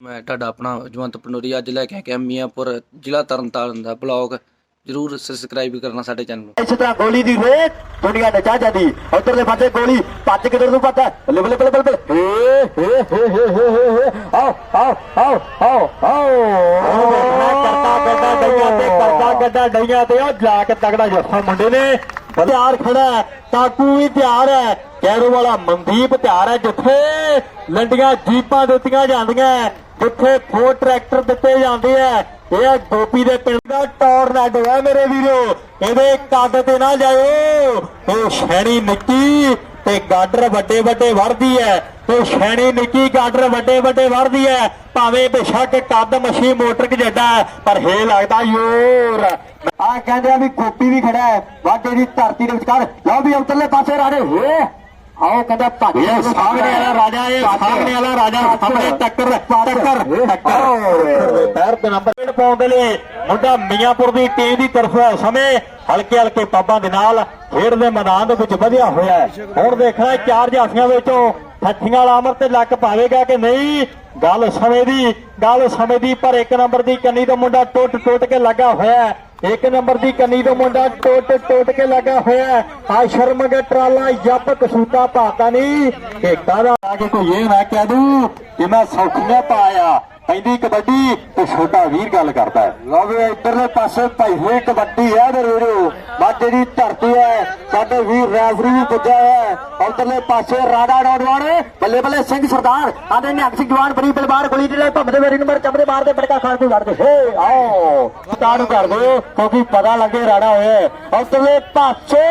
ਮੈਂ ਤੁਹਾਡਾ ਆਪਣਾ ਜਵੰਤ ਪੰਡੋਰੀ ਅੱਜ ਲੈ ਕੇ ਆ ਗਿਆ ਮੀਆਂਪੁਰ ਜ਼ਿਲ੍ਹਾ ਤਰਨਤਾਰਨ ਦਾ ਬਲੌਗ। ਜਰੂਰ ਸਬਸਕ੍ਰਾਈਬ ਕਰਨਾ ਸਾਡੇ ਚੈਨਲ ਨੂੰ। ਇਸ ਤਰ੍ਹਾਂ ਗੋਲੀ ਦੀ ਰੇਤ ਦੁਨੀਆ ਨਚਾ ਜਾਂਦੀ। ਉਧਰਲੇ ਪਾਸੇ ਗੋਲੀ ਭੱਜ ਕਿਧਰ ਨੂੰ ਪਤਾ। ਬੱਲੇ ਬੱਲੇ ਬੱਲੇ ਬੱਲੇ ਹੇ ਹੇ ਹੇ ਹੇ ਹੇ ਹੇ ਹੇ। ਆਓ ਆਓ ਆਓ ਆਓ ਆਓ। ਕਰਤਾ ਗੱਡਾ ਡਈਆਂ ਤੇ ਕਰਤਾ ਗੱਡਾ ਡਈਆਂ ਤੇ। ਉਹ ਜਾ ਕੇ ਤਗੜਾ ਜੱਫਾ ਮੁੰਡੇ ਨੇ। ਤਿਆਰ ਖੜਾ ਹੈ, ਕਾਕੂ ਵੀ ਤਿਆਰ ਹੈ। ਕੈਰੋ ਵਾਲਾ ਮਨਦੀਪ ਤਿਆਰ ਹੈ ਜਿੱਥੇ। ਲੰਡੀਆਂ ਜੀਪਾਂ ਦਿੱਤੀਆਂ ਜਾਂਦੀਆਂ ਜਿੱਥੇ ਫੋਰ ਟਰੈਕਟਰ ਦਿੱਤੇ ਜਾਂਦੇ ਆ, ਇਹ ਗੋਪੀ ਦੇ ਪਿੰਡ ਦਾ ਟੌਰਨਾਡੋ ਹੈ ਮੇਰੇ ਵੀਰੋ। ਇਹਦੇ ਕੱਦ ਤੇ ਨਾ ਜਾਇਓ। ਉਹ ਸ਼ੈਣੀ ਨਿੱਕੀ ਤੇ ਗਾਡਰ ਵੱਡੇ ਵੱਡੇ ਵਰਦੀ ਹੈ। ਤੇ ਸ਼ੈਣੀ ਨਿੱਕੀ, ਗਾਡਰ ਵੱਡੇ ਵੱਡੇ ਵਰਦੀ ਹੈ। ਭਾਵੇਂ ਬੇਸ਼ੱਕ ਕੱਦ ਮੱਛੀ ਮੋਟਰ ਕਿ ਜੱਡਾ ਪਰ ਹੈ ਲੱਗਦਾ ਯੋਰ ਆ ਕਹਿੰਦੇ ਆ ਵੀ ਗੋਪੀ ਵੀ ਖੜਾ ਹੈ। ਵਾਢੇ ਦੀ ਧਰਤੀ ਦੇ ਵਿਚਕਾਰ। ਲਓ ਵੀ ਉਤਰਲੇ ਪਾਸੇ ਰਾੜੇ ਹੋਏ ਆਓ ਕਹਿੰਦਾ ਭੱਜ ਇਹ ਸਾਹਮਣੇ ਵਾਲਾ ਰਾਜਾ ਇਹ ਸਾਹਮਣੇ ਵਾਲਾ ਰਾਜਾ ਸਾਹਮਣੇ ਟੱਕਰ ਟੱਕਰ ਟੱਕਰ। ਪੈਰ ਤੇ ਨੰਬਰ ਪਲੇਟ ਪਾਉਣ ਦੇ ਲਈ ਮੁੰਡਾ ਮੀਆਂਪੁਰ ਦੀ ਟੀਮ ਦੀ ਤਰਫੋਂ ਸਮੇਂ ਹਲਕੇ ਹਲਕੇ ਪਾਬਾਂ ਦੇ ਨਾਲ ਖੇਡ ਦੇ ਮੈਦਾਨ ਦੇ ਵਿੱਚ ਵਧਿਆ ਹੋਇਆ ਹੁਣ ਦੇਖਣਾ ਚਾਰ ਜਾਫੀਆਂ ਵਿੱਚੋਂ ਠੱਠੀਆਂ ਵਾਲਾ ਅਮਰ ਤੇ ਲੱਕ ਪਾਵੇਗਾ ਕਿ ਨਹੀਂ? ਗੱਲ ਸਮੇਂ ਦੀ ਗੱਲ ਸਮੇਂ ਦੀ ਪਰ ਇੱਕ ਨੰਬਰ ਦੀ ਕੰਨੀ ਤੋਂ ਮੁੰਡਾ ਟੁੱਟ ਟੁੱਟ ਕੇ ਲੱਗਾ ਹੋਇਆ ਇੱਕ ਨੰਬਰ ਦੀ ਕੰਨੀ ਤੋਂ ਮੁੰਡਾ ਟੋਟ ਟੋਟ ਕੇ ਲੱਗਾ ਹੋਇਆ ਹੈ। ਆ ਸ਼ਰਮਗ ਟਰਾਲਾ, ਜੱਪ ਕਸੂਤਾ ਪਾਤਾ ਨਹੀਂ ਕਿ ਕਾਹਦਾ ਆ ਕੇ ਕੋਈ ਇਹ ਨਾ ਕਹਿ ਦੂ ਕਿ ਮੈਂ ਸੌਖੀਆਂ ਪਾਇਆ। ਪੈਂਦੀ ਕਬੱਡੀ ਤੇ ਛੋਟਾ ਵੀਰ ਗੱਲ ਕਰਦਾ ਹੈ। ਲਓ ਵੀ ਇੱਧਰਲੇ ਪਾਸੇ ਭਾਈ ਕਬੱਡੀ ਹੈ ਮੇਰੇ ਵੀਰੋ। ਬਾਜੇ ਦੀ ਧਰਤੀ ਹੈ, ਸਾਡੇ ਵੀਰ ਰੈਫਰੀ ਵੀ ਪੁੱਜਿਆ ਹੈ। ਉੱਧਰਲੇ ਪਾਸੇ ਰਾੜਾ ਨੌਜਵਾਨ, ਬੱਲੇ ਬੱਲੇ ਸਿੰਘ ਸਰਦਾਰ, ਆਂਦੇ ਨਿਹੰਗ ਸਿੰਘ ਜਵਾਨ ਬੜੀ ਬਲਬਾਰ ਗੋਲੀ ਦੇ ਲੈ ਭੰਮਦੇ ਮੇਰੀ ਨੰਬਰ ਚਮੜੇ ਮਾਰਦੇ ਬੜਕਾ ਖਾਣ ਤੋਂ ਲੜਦੇ। ਹੇ, ਆਓ। ਸਟਾਰਟ ਕਰ ਦਿਓ, ਕਿਉਂਕਿ ਪਤਾ ਲੱਗੇ ਰਾੜਾ ਹੋਇਆ ਉੱਧਰਲੇ ਪਾਸੇ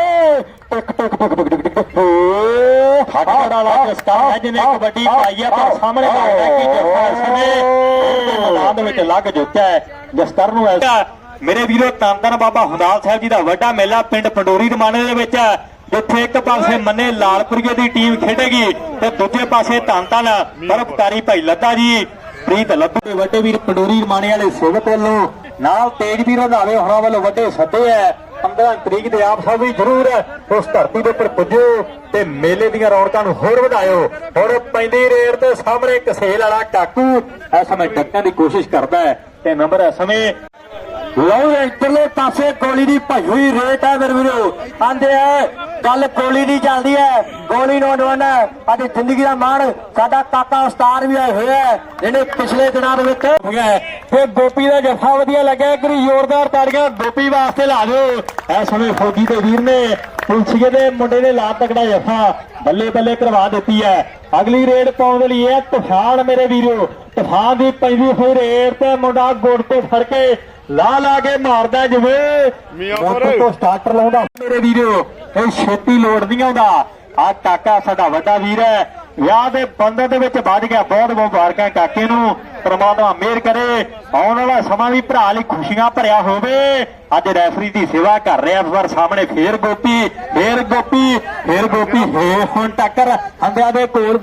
ਵਾਲਾ ਜਸਕਾਰ ਹੈ ਜਿਹਨੇ ਕਬੱਡੀ ਪਾਈ ਹੈ ਪਰ ਸਾਹਮਣੇ ਲੱਗਦਾ ਕਿ ਜਸਕਾਰ ਸਮੇਂ ਮੈਦਾਨ ਦੇ ਵਿੱਚ ਲੱਗ ਚੁੱਕਿਆ ਹੈ ਜਸਕਰ ਨੂੰ ਐਸਾ ਮੇਰੇ ਵੀਰੋ ਤਨਤਨ ਬਾਬਾ ਹੁਦਾਲ ਸਾਹਿਬ ਜੀ ਦਾ ਵੱਡਾ ਮੇਲਾ ਪਿੰਡ ਪੰਡੋਰੀ ਰਮਾਣੇ ਦੇ ਵਿੱਚ ਹੈ, ਜਿੱਥੇ ਇੱਕ ਪਾਸੇ ਮੰਨੇ ਲਾਲਪੁਰੀਏ ਦੀ ਟੀਮ ਖੇਡੇਗੀ ਤੇ ਦੂਜੇ ਪਾਸੇ ਧੰਨ ਪਰਪਕਾਰੀ ਭਾਈ ਲੱਦਾ ਜੀ ਪ੍ਰੀਤ ਲੱਭੂ ਦੇ ਵੱਡੇ ਵੀਰ ਪੰਡੋਰੀ ਰਮਾਣੇ ਵਾਲੇ ਸੇਵਕ ਵੱਲੋਂ ਨਾਲ ਤੇਜ ਵੀਰ ਰੰਧਾਵੇ ਹੋਣਾ ਵੱਲੋਂ ਵੱਡੇ ਸੱਦੇ ਹੈ। 15 ਤਰੀਕ ਦੇ ਆਪ ਸਭ ਵੀ ਜ਼ਰੂਰ ਉਸ ਧਰਤੀ ਦੇ ਉੱਪਰ ਪੁੱਜੋ ਤੇ ਮੇਲੇ ਦੀਆਂ ਰੌਣਕਾਂ ਨੂੰ ਹੋਰ ਵਧਾਇਓ ਹੁਣ ਪੈਂਦੀ ਰੇਡ ਤੇ ਸਾਹਮਣੇ ਕਸੇਲ ਵਾਲਾ ਕਾਕੂ ਇਸ ਸਮੇਂ ਡੱਕਣ ਦੀ ਕੋਸ਼ਿਸ਼ ਕਰਦਾ ਹੈ ਤੇ ਨੰਬਰ ਇਸ ਸਮੇਂ ਲਓ ਇੱਧਰਲੇ ਪਾਸੇ ਗੋਲੀ ਦੀ ਭਈ ਹੋਈ ਰੇਟ ਹੈ ਮੇਰੇ ਵੀਰੋ ਆਂਦੇ ਆ ਗੱਲ ਗੋਲੀ ਦੀ ਚੱਲਦੀ ਹੈ ਗੋਲੀ ਨੌਜਵਾਨ ਹੈ ਅੱਜ ਜ਼ਿੰਦਗੀ ਦਾ ਮਾਣ, ਸਾਡਾ ਕਾਕਾ ਉਸਤਾਰ ਵੀ ਆਏ ਹੋਇਆ ਹੈ ਜਿਹੜੇ ਪਿਛਲੇ ਦਿਨਾਂ ਦੇ ਵਿੱਚ ਹੋਇਆ ਹੈ। ਤੇ ਗੋਪੀ ਦਾ ਜੱਫਾ ਵਧੀਆ ਲੱਗਿਆ ਇੱਕ ਜ਼ੋਰਦਾਰ ਤਾੜੀਆਂ ਗੋਪੀ ਵਾਸਤੇ ਲਾ ਦਿਓ। ਇਸ ਸਮੇਂ ਫੌਜੀ ਦੇ ਵੀਰ ਨੇ ਪੁਲਸੀਏ ਦੇ ਮੁੰਡੇ ਨੇ ਲਾ ਤਕੜਾ ਜੱਫਾ ਬੱਲੇ ਬੱਲੇ ਕਰਵਾ ਦਿੱਤੀ ਹੈ। ਅਗਲੀ ਰੇਡ ਪਾਉਣ ਦੇ ਲਈ ਇਹ ਤੂਫਾਨ ਮੇਰੇ ਵੀਰੋ ਤੂਫਾਨ ਦੀ ਪੈਂਦੀ ਹੋਈ ਰੇਡ ਤੇ ਮੁੰਡਾ ਗੁੜ ਤੇ ਫੜ ਕੇ ਲਾ ਲਾ ਕੇ ਮਾਰਦਾ ਜਿਵੇਂ। ਮੋਟਰ ਤੋਂ ਸਟਾਰਟਰ ਲਾਉਂਦਾ ਮੇਰੇ ਵੀਰੋ ਇਹ ਛੇਤੀ ਲੋੜ ਨਹੀਂ ਆਉਂਦਾ ਆ ਕਾਕਾ ਸਾਡਾ ਵੱਡਾ ਵੀਰ ਹੈ ਵਿਆਹ ਦੇ ਬੰਧਨ ਦੇ ਵਿੱਚ ਵੱਜ ਗਿਆ, ਬਹੁਤ ਮੁਬਾਰਕਾਂ ਕਾਕੇ ਨੂੰ। ਪਰਮਾਤਮਾ ਮਿਹਰ ਕਰੇ। ਆਉਣ ਵਾਲਾ ਸਮਾਂ ਵੀ ਭਰਾ ਲਈ ਖੁਸ਼ੀਆਂ ਭਰਿਆ ਹੋਵੇ। ਅੱਜ ਰੈਫਰੀ ਦੀ ਸੇਵਾ ਕਰ ਰਿਹਾ ਪਰ ਸਾਹਮਣੇ ਫੇਰ ਗੋਪੀ ਫੇਰ ਗੋਪੀ ਫੇਰ ਗੋਪੀ, ਫੇਰ ਹੁਣ ਟੱਕਰ ਹੰਦਿਆਂ ਦੇ ਕੋਲ